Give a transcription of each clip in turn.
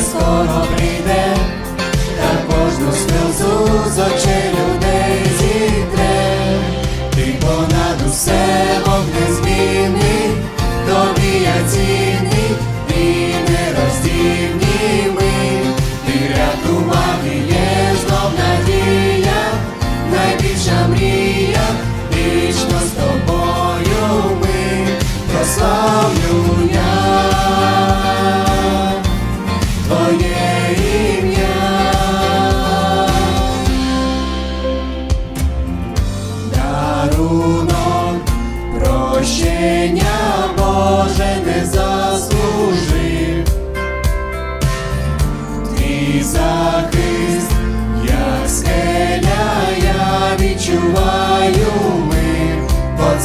скоро прийде, та кожну сльозу з очей людей зітре. Ти понад усе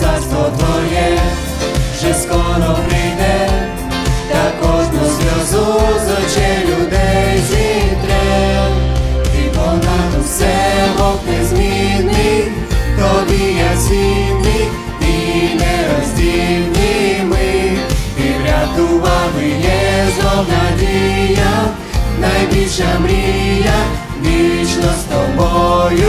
царство Твоє вже скоро прийде, та кожну сльозу з очей людей зітре. Ти понад усе Бог незмінний, тобі я цінний і нероздільний ми. Ти врятував і є знов надія, найбільша мрія, вічно з тобою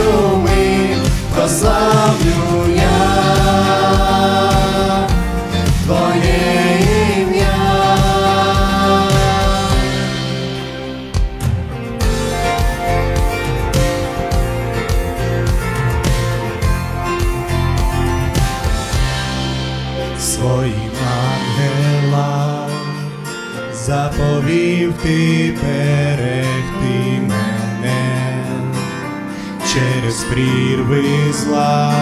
своїм ангелам заповів ти берегти мене. Через прірви зла,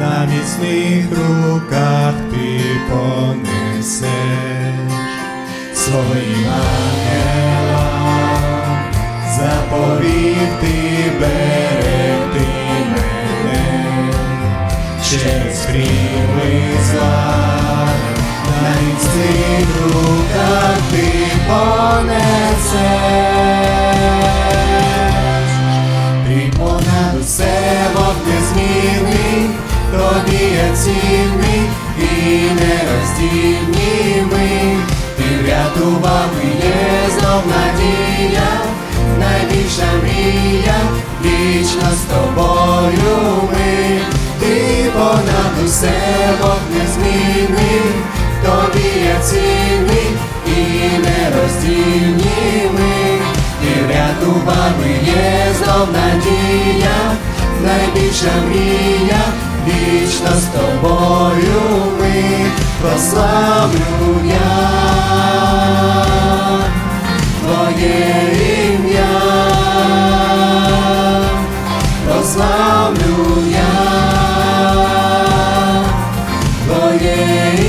на міцних руках ти понесеш. Своїм ангелам заповів ти берегти прірви зла, на міцних руках ти понесеш. Ти понад усе незмінний, тобі я цінний і нероздільнімий. Ти врятував і усе Бог зміни, тобі я цінний і нероздільні врятував і є знов надія, найбільша мрія, вічно з тобою ми. Прославлю я Твоє